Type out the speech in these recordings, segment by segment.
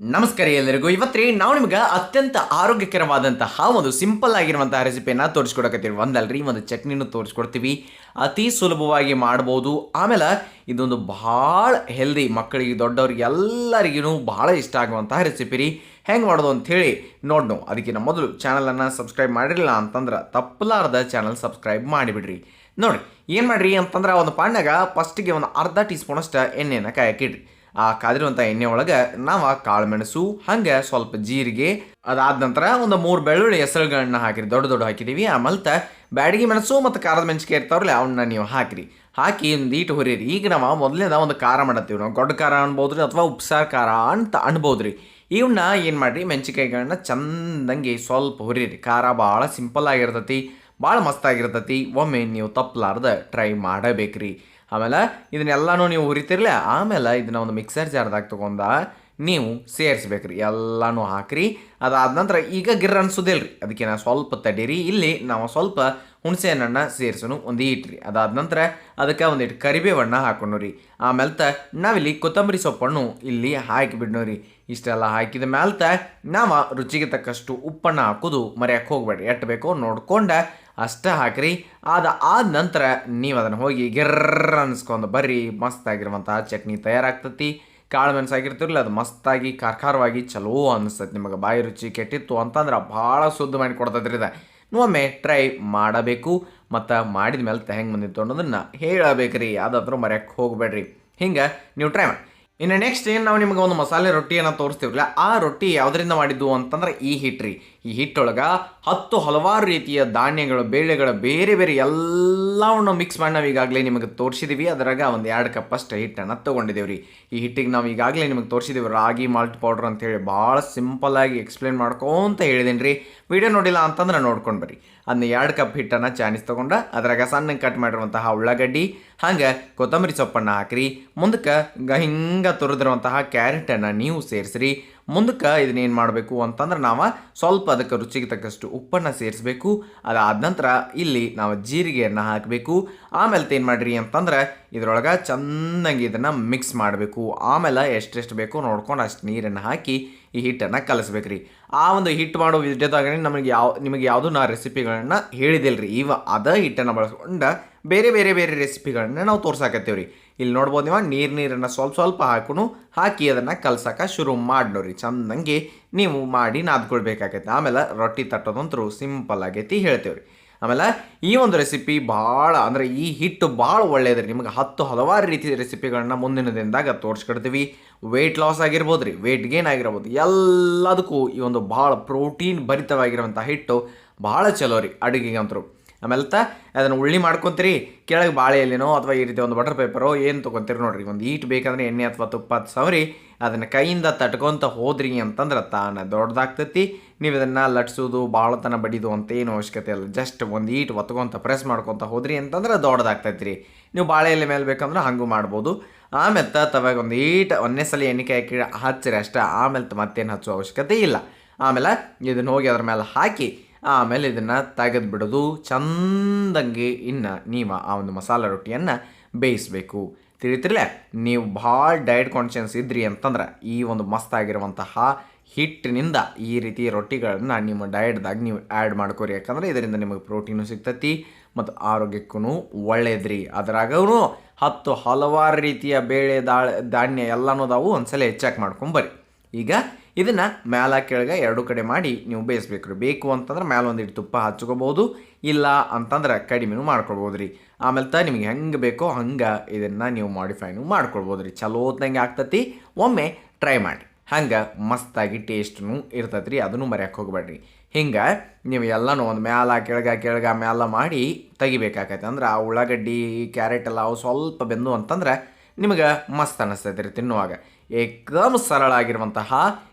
ನಮಸ್ಕಾರ ಎಲ್ಲರಿಗೂ. ಇವತ್ತೇ ನಾವು ನಿಮ್ಗೆ ಅತ್ಯಂತ ಆರೋಗ್ಯಕರವಾದಂತಹ ಒಂದು ಸಿಂಪಲ್ ಆಗಿರುವಂತಹ ರೆಸಿಪಿಯನ್ನು ತೋರಿಸ್ಕೊಡಕತ್ತೀವಿ. ಒಂದಲ್ರಿ, ಒಂದು ಚಟ್ನಿನೂ ತೋರಿಸ್ಕೊಡ್ತೀವಿ. ಅತಿ ಸುಲಭವಾಗಿ ಮಾಡ್ಬೋದು. ಆಮೇಲೆ ಇದೊಂದು ಭಾಳ ಹೆಲ್ದಿ ಮಕ್ಕಳಿಗೆ, ದೊಡ್ಡವ್ರಿಗೆ ಎಲ್ಲರಿಗೂ ಭಾಳ ಇಷ್ಟ ಆಗುವಂತಹ ರೆಸಿಪಿ ರೀ. ಹೆಂಗೆ ಮಾಡೋದು ಅಂಥೇಳಿ ನೋಡಿ ನಾವು ಅದಕ್ಕಿಂತ ಮೊದಲು ಚಾನಲನ್ನು ಸಬ್ಸ್ಕ್ರೈಬ್ ಮಾಡಿರಲಿಲ್ಲ ಅಂತಂದ್ರೆ ತಪ್ಪಲಾರ್ದ ಚಾನಲ್ ಸಬ್ಸ್ಕ್ರೈಬ್ ಮಾಡಿಬಿಡ್ರಿ. ನೋಡಿ ಏನು ಮಾಡ್ರಿ ಅಂತಂದ್ರೆ ಒಂದು ಪಾಣ್ಯಾಗ ಫಸ್ಟಿಗೆ ಒಂದು ಅರ್ಧ ಟೀ ಸ್ಪೂನಷ್ಟು ಎಣ್ಣೆನ ಕಾಯಕ್ಕಿಡ್ರಿ ಆ ಕಾದಿರುವಂಥ ಎಣ್ಣೆ ಒಳಗೆ ನಾವು ಕಾಳುಮೆಣಸು ಹಂಗೆ ಸ್ವಲ್ಪ ಜೀರಿಗೆ, ಅದಾದ ನಂತರ ಒಂದು ಮೂರು ಬೆಳ್ಳುಳ್ಳಿ ಹೆಸರುಗಳನ್ನ ಹಾಕಿರಿ. ದೊಡ್ಡ ದೊಡ್ಡ ಹಾಕಿದ್ದೀವಿ ಆಮೇಲೆ ಬ್ಯಾಡಗಿ ಮೆಣಸು ಮತ್ತು ಖಾರದ ಮೆಣಸಿಗೆ ಇರ್ತಾವ್ರಲ್ಲ ಅವನ್ನ ನೀವು ಹಾಕಿರಿ. ಹಾಕಿ ಒಂದು ಈಟು ಹುರಿಯಿರಿ. ಈಗ ನಾವು ಮೊದಲನೇದ ಒಂದು ಖಾರ ಮಾಡತ್ತೀವಿ. ನಾವು ಗೊಡ್ಡ ಖಾರ ಅನ್ಬೋದು ರೀ ಅಥವಾ ಉಪ್ಸಾರು ಖಾರ ಅಂತ ಅನ್ಬೋದು ರೀ ಇವನ್ನ ಏನು ಮಾಡಿರಿ? ಮೆಣಸಿಕಾಯಿಗಳನ್ನ ಚಂದಂಗೆ ಸ್ವಲ್ಪ ಹುರಿಯಿರಿ. ಖಾರ ಭಾಳ ಸಿಂಪಲ್ ಆಗಿರ್ತೈತಿ ಭಾಳ ಮಸ್ತಾಗಿರ್ತೈತಿ ಒಮ್ಮೆ ನೀವು ತಪ್ಪಲಾರ್ದ ಟ್ರೈ ಮಾಡಬೇಕ್ರಿ. ಆಮೇಲೆ ಇದನ್ನೆಲ್ಲನೂ ನೀವು ಹುರಿತಿರ್ಲಿ, ಆಮೇಲೆ ಇದನ್ನ ಒಂದು ಮಿಕ್ಸರ್ ಜಾರ್ದಾಗ ತೊಗೊಂಡ ನೀವು ಸೇರಿಸ್ಬೇಕ್ರಿ, ಎಲ್ಲನೂ ಹಾಕ್ರಿ. ಅದಾದ ನಂತರ ಈಗ ಗಿರ್ ಅನ್ಸೋದಿಲ್ಲ ರೀ ಅದಕ್ಕೆ ನಾನು ಸ್ವಲ್ಪ ತಡೀರಿ. ಇಲ್ಲಿ ನಾವು ಸ್ವಲ್ಪ ಹುಣಸೆ ಹಣ್ಣನ್ನು ಸೇರಿಸೋನು ಒಂದು ಇಟ್ರಿ ಅದಾದ ನಂತರ ಅದಕ್ಕೆ ಒಂದಿಟ್ಟು ಕರಿಬೇವಣ್ಣ ಹಾಕೊಂಡು ರೀ ಆಮೇಲೆ ತ ನಾವಿಲ್ಲಿ ಕೊತ್ತಂಬರಿ ಸೊಪ್ಪನ್ನು ಇಲ್ಲಿ ಹಾಕಿ ಬಿಡ್ನೋ ರೀ ಇಷ್ಟೆಲ್ಲ ಹಾಕಿದ ಮ್ಯಾಲ್ತ ನಾವು ರುಚಿಗೆ ತಕ್ಕಷ್ಟು ಉಪ್ಪನ್ನು ಹಾಕೋದು ಮರೆಯಕ್ಕೆ ಹೋಗ್ಬೇಡ್ರಿ. ಎಟ್ಟು ಬೇಕೋ ನೋಡ್ಕೊಂಡ ಅಷ್ಟೇ ಹಾಕ್ರಿ. ಅದ ಆದ ನಂತರ ನೀವು ಅದನ್ನು ಹೋಗಿ ಗಿರ್ರ ಅನ್ಸ್ಕೊಂಡು ಬರ್ರಿ. ಮಸ್ತಾಗಿರುವಂತಹ ಚಟ್ನಿ ತಯಾರಾಗ್ತತಿ. ಕಾಳು ಮೆಣಸು ಆಗಿರ್ತಿರಲ್ಲ ಅದು ಮಸ್ತಾಗಿ ಕಾರ್ಖಾರವಾಗಿ ಚಲೋ ಅನಿಸ್ತೈತಿ ನಿಮಗೆ. ಬಾಯಿ ರುಚಿ ಕೆಟ್ಟಿತ್ತು ಅಂತಂದ್ರೆ ಭಾಳ ಶುದ್ಧ ಮಾಡಿ ಕೊಡ್ತೈತ್ರಿ ಇದು. ಒಮ್ಮೆ ಟ್ರೈ ಮಾಡಬೇಕು. ಮತ್ತು ಮಾಡಿದ ಮೇಲೆ ಹೆಂಗೆ ಬಂದಿತ್ತು ಅನ್ನೋದನ್ನು ಹೇಳಬೇಕ್ರಿ. ಅದಾದ್ರೂ ಮರೆಯಕ್ಕೆ ಹೋಗಬೇಡ್ರಿ. ಹಿಂಗೆ ನೀವು ಟ್ರೈ ಮಾಡಿ. ಇನ್ನು ನೆಕ್ಸ್ಟ್ ಏನು ನಾವು ನಿಮಗೆ ಒಂದು ಮಸಾಲೆ ರೊಟ್ಟಿಯನ್ನು ತೋರಿಸ್ತೀವಲ್ಲ ಆ ರೊಟ್ಟಿ ಯಾವುದರಿಂದ ಮಾಡಿದ್ದು ಅಂತಂದ್ರೆ ಈ ಹಿಟ್ರಿ. ಈ ಹಿಟ್ಟೊಳಗೆ ಹತ್ತು ಹಲವಾರು ರೀತಿಯ ಧಾನ್ಯಗಳು, ಬೇಳೆಗಳು, ಬೇರೆ ಬೇರೆ ಎಲ್ಲವನ್ನು ಮಿಕ್ಸ್ ಮಾಡಿ ನಾವು ಈಗಾಗಲೇ ನಿಮಗೆ ತೋರಿಸಿದೀವಿ. ಅದರಾಗ ಒಂದು ಎರಡು ಕಪ್ ಅಷ್ಟು ಹಿಟ್ಟನ್ನು ತೊಗೊಂಡಿದ್ದೇವೆ ರೀ ಈ ಹಿಟ್ಟಿಗೆ ನಾವು ಈಗಾಗಲೇ ನಿಮಗೆ ತೋರಿಸಿದ್ದೀವಿ ರಾಗಿ ಮಾಲ್ಟ್ ಪೌಡ್ರ್ ಅಂತೇಳಿ ಭಾಳ ಸಿಂಪಲ್ಲಾಗಿ ಎಕ್ಸ್ಪ್ಲೇನ್ ಮಾಡ್ಕೊಂತ ಹೇಳಿದ್ದೀನಿ ರೀ ವಿಡಿಯೋ ನೋಡಿಲ್ಲ ಅಂತಂದ್ರೆ ನೋಡ್ಕೊಂಡು ಬರ್ರಿ. ಅದನ್ನ ಎರಡು ಕಪ್ ಹಿಟ್ಟನ್ನು ಚಾನಿಸ್ ತೊಗೊಂಡು ಅದ್ರಾಗ ಸಣ್ಣ ಕಟ್ ಮಾಡಿರುವಂತಹ ಉಳ್ಳಾಗಡ್ಡಿ, ಹಾಗೆ ಕೊತ್ತಂಬರಿ ಸೊಪ್ಪನ್ನು ಹಾಕ್ರಿ. ಮುಂದಕ್ಕೆ ಹಿಂಗೆ ತುರಿದಿರುವಂತಹ ಕ್ಯಾರೆಟನ್ನು ನೀವು ಸೇರಿಸ್ರಿ. ಮುಂದಕ್ಕೆ ಇದನ್ನೇನು ಮಾಡಬೇಕು ಅಂತಂದ್ರೆ ನಾವು ಸ್ವಲ್ಪ ಅದಕ್ಕೆ ರುಚಿಗೆ ತಕ್ಕಷ್ಟು ಉಪ್ಪನ್ನು ಸೇರಿಸಬೇಕು. ಅದಾದ ನಂತರ ಇಲ್ಲಿ ನಾವು ಜೀರಿಗೆಯನ್ನು ಹಾಕಬೇಕು. ಆಮೇಲೆ ಏನು ಮಾಡಿರಿ ಅಂತಂದ್ರೆ ಇದರೊಳಗೆ ಚೆನ್ನಾಗಿ ಇದನ್ನು ಮಿಕ್ಸ್ ಮಾಡಬೇಕು. ಆಮೇಲೆ ಎಷ್ಟೆಷ್ಟು ಬೇಕೋ ನೋಡ್ಕೊಂಡು ಅಷ್ಟು ನೀರನ್ನು ಹಾಕಿ ಈ ಹಿಟ್ಟನ್ನು ಕಲಿಸ್ಬೇಕ್ರಿ. ಆ ಒಂದು ಹಿಟ್ಟು ಮಾಡೋ ವಿಡಿಯೋದಾಗ ನಮಗೆ ಯಾವ, ನಿಮಗೆ ಯಾವುದೂ ನಾ ರೆಸಿಪಿಗಳನ್ನು ಹೇಳಿದಿಲ್ಲ ರೀ ಇವ ಅದ ಹಿಟ್ಟನ್ನು ಬಳಸ್ಕೊಂಡು ಬೇರೆ ಬೇರೆ ಬೇರೆ ರೆಸಿಪಿಗಳನ್ನ ನಾವು ತೋರ್ಸಾಕತ್ತೇವೆ ರೀ ಇಲ್ಲಿ ನೋಡ್ಬೋದು ನೀವು, ನೀರು, ನೀರನ್ನು ಸ್ವಲ್ಪ ಸ್ವಲ್ಪ ಹಾಕೊಂಡು ಹಾಕಿ ಅದನ್ನು ಕಲ್ಸಕ್ಕೆ ಶುರು ಮಾಡಿನೋರಿ. ಚಂದಂಗೆ ನೀವು ಮಾಡಿ ನಾದ್ಕೊಳ್ಬೇಕಾಗೈತೆ. ಆಮೇಲೆ ರೊಟ್ಟಿ ತಟ್ಟೋದಂತರೂ ಸಿಂಪಲ್ ಆಗೈತಿ ಹೇಳ್ತೇವೆ ರೀ ಆಮೇಲೆ ಈ ಒಂದು ರೆಸಿಪಿ ಭಾಳ, ಅಂದರೆ ಈ ಹಿಟ್ಟು ಭಾಳ ಒಳ್ಳೆಯದ್ರಿ ನಿಮಗೆ ಹತ್ತು ಹಲವಾರು ರೀತಿಯ ರೆಸಿಪಿಗಳನ್ನ ಮುಂದಿನ ದಿನದಾಗ ತೋರಿಸ್ಕೊಡ್ತೀವಿ. ವೆಯ್ಟ್ ಲಾಸ್ ಆಗಿರ್ಬೋದು ರೀ ವೆಯ್ಟ್ ಗೇನ್ ಆಗಿರ್ಬೋದು, ಎಲ್ಲದಕ್ಕೂ ಈ ಒಂದು ಭಾಳ ಪ್ರೋಟೀನ್ ಭರಿತವಾಗಿರುವಂಥ ಹಿಟ್ಟು ಭಾಳ ಚಲೋ ರೀ ಅಡುಗೆಗಂತರು. ಆಮೇಲೆ ಅದನ್ನು ಉಳ್ಳಿ ಮಾಡ್ಕೊತೀರಿ, ಕೆಳಗೆ ಬಾಳೆ ಎಲೆನೋ ಅಥವಾ ಈ ರೀತಿ ಒಂದು ಬಟರ್ ಪೇಪರೋ ಏನು ತೊಗೊತೀರಿ ನೋಡ್ರಿ, ಒಂದು ಈಟ್ ಬೇಕಂದ್ರೆ ಎಣ್ಣೆ ಅಥವಾ ತುಪ್ಪ ಸವರಿ, ಅದನ್ನು ಕೈಯಿಂದ ತಟ್ಕೊತ ಹೋದ್ರಿ ಅಂತಂದ್ರೆ ತಾನ ದೊಡ್ಡದಾಗ್ತೈತಿ ನೀವು ಇದನ್ನು ಲಟ್ಸೋದು ಭಾಳತನ ಬಡಿದು ಅಂತ ಏನು ಅವಶ್ಯಕತೆ ಇಲ್ಲ ಜಸ್ಟ್ ಒಂದು ಈಟ್ ಒತ್ಕೊಂತ ಪ್ರೆಸ್ ಮಾಡ್ಕೊತ ಹೋದ್ರಿ ಅಂತಂದ್ರೆ ದೊಡ್ಡದಾಗ್ತೈತಿ ರೀ ನೀವು ಬಾಳೆ ಎಲೆ ಮೇಲೆ ಬೇಕಂದ್ರೆ ಹಂಗೂ ಮಾಡ್ಬೋದು. ಆಮೇಲೆ ತವಾಗ ಒಂದು ಈಟ ಒಂದೇ ಸಲ ಎಣ್ಣೆ ಹಾಕಿ ಹಚ್ಚಿರಿ ಅಷ್ಟೇ. ಆಮೇಲೆ ಮತ್ತೇನು ಹಚ್ಚುವ ಅವಶ್ಯಕತೆ ಇಲ್ಲ. ಆಮೇಲೆ ಇದನ್ನ ಹೋಗಿ ಅದ್ರ ಮೇಲೆ ಹಾಕಿ ಆಮೇಲೆ ಇದನ್ನು ತೆಗೆದು ಬಿಡೋದು. ಚಂದಂಗೆ ಇನ್ನು ನೀವು ಆ ಒಂದು ಮಸಾಲೆ ರೊಟ್ಟಿಯನ್ನು ಬೇಯಿಸಬೇಕು. ತಿಳಿತಿರ್ಲೆ, ನೀವು ಭಾಳ ಡಯಟ್ ಕಾನ್ಷಿಯನ್ಸ್ ಇದ್ರಿ ಅಂತಂದ್ರೆ ಈ ಒಂದು ಮಸ್ತಾಗಿರುವಂತಹ ಹಿಟ್ಟಿನಿಂದ ಈ ರೀತಿ ರೊಟ್ಟಿಗಳನ್ನು ನಿಮ್ಮ ಡಯಟ್ದಾಗ ನೀವು ಆ್ಯಡ್ ಮಾಡ್ಕೋರಿ. ಯಾಕಂದ್ರೆ ಇದರಿಂದ ನಿಮಗೆ ಪ್ರೋಟೀನು ಸಿಗ್ತೈತಿ ಮತ್ತು ಆರೋಗ್ಯಕ್ಕೂ ಒಳ್ಳೆಯದ್ರಿ ಅದ್ರಾಗೂ ಹತ್ತು ಹಲವಾರು ರೀತಿಯ ಬೇಳೆ ದಾಳ, ಧಾನ್ಯ ಎಲ್ಲನೂ ಅದಾವು. ಒಂದ್ಸಲ ಹೆಚ್ಚಾಗಿ ಮಾಡ್ಕೊಂಬರ್ರಿ ಈಗ ಇದನ್ನು ಮ್ಯಾಲ ಕೆಳಗೆ ಎರಡು ಕಡೆ ಮಾಡಿ ನೀವು ಬೇಯಿಸ್ಬೇಕು ರೀ ಬೇಕು ಅಂತಂದ್ರೆ ಮ್ಯಾಲ ಒಂದಿಟ್ಟು ತುಪ್ಪ ಹಚ್ಕೋಬೋದು. ಇಲ್ಲ ಅಂತಂದ್ರೆ ಕಡಿಮೆನೂ ಮಾಡ್ಕೊಳ್ಬೋದು ರೀ ಆಮೇಲೆ ತ ನಿಮಗೆ ಹೆಂಗೆ ಬೇಕೋ ಹಂಗೆ ಇದನ್ನು ನೀವು ಮಾಡಿಫೈನು ಮಾಡ್ಕೊಳ್ಬೋದು ರೀ ಚಲೋ ಹೊತ್ನಂಗೆ ಆಗ್ತತಿ. ಒಮ್ಮೆ ಟ್ರೈ ಮಾಡಿ. ಹಂಗೆ ಮಸ್ತಾಗಿ ಟೇಸ್ಟ್ನು ಇರ್ತೈತೆ ರೀ ಅದನ್ನು ಮರ್ಯಾಕೆ ಹೋಗ್ಬೇಡ್ರಿ. ಹಿಂಗೆ ನೀವು ಎಲ್ಲನೂ ಒಂದು ಮ್ಯಾಲ, ಕೆಳಗ ಕೆಳಗ, ಮ್ಯಾಲ ಮಾಡಿ ತೆಗಿಬೇಕಾಗತ್ತೆ. ಅಂದ್ರೆ ಆ ಉಳ್ಳಾಗಡ್ಡಿ, ಕ್ಯಾರೆಟ್ ಎಲ್ಲ ಅವು ಸ್ವಲ್ಪ ಬೆಂದು ಅಂತಂದ್ರೆ ನಿಮಗೆ ಮಸ್ತ್ ಅನ್ನಿಸ್ತೈತೆ ರೀ ತಿನ್ನುವಾಗ. ಏಕಮ್ ಸರಳ ಆಗಿರುವಂತಹ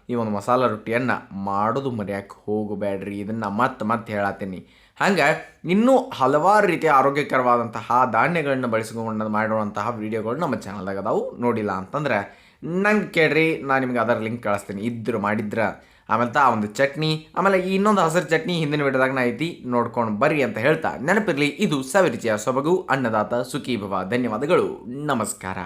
ಈ ಒಂದು ಮಸಾಲ ರೊಟ್ಟಿಯನ್ನು ಮಾಡೋದು ಮರ್ಯಾಕೆ ಹೋಗಬೇಡ್ರಿ. ಇದನ್ನು ಮತ್ತೆ ಮತ್ತೆ ಹೇಳತ್ತೀನಿ ಹಂಗೆ ಇನ್ನೂ ಹಲವಾರು ರೀತಿಯ ಆರೋಗ್ಯಕರವಾದಂತಹ ಧಾನ್ಯಗಳನ್ನ ಬಳಸಿಕೊಂಡು ಮಾಡಿರುವಂತಹ ವೀಡಿಯೋಗಳು ನಮ್ಮ ಚಾನಲ್ದಾಗ ಅದಾವು. ನೋಡಿಲ್ಲ ಅಂತಂದ್ರೆ ನಂಗೆ ಕೇಳ್ರಿ, ನಾನು ನಿಮ್ಗೆ ಅದರ ಲಿಂಕ್ ಕಳಿಸ್ತೀನಿ. ಇದ್ರು ಮಾಡಿದ್ರ ಆಮೇಲೆ ತಾ ಒಂದು ಚಟ್ನಿ, ಆಮೇಲೆ ಇನ್ನೊಂದು ಹಸಿರು ಚಟ್ನಿ ಹಿಂದಿನ ವಿಡಿಯೋದಾಗ ಐತಿ, ನೋಡ್ಕೊಂಡು ಬರ್ರಿ ಅಂತ ಹೇಳ್ತಾ ನೆನಪಿರಲಿ, ಇದು ಸವಿರುಚಿಯ ಸೊಬಗು, ಅನ್ನದಾತ ಸುಖೀಭವ, ಧನ್ಯವಾದಗಳು, ನಮಸ್ಕಾರ.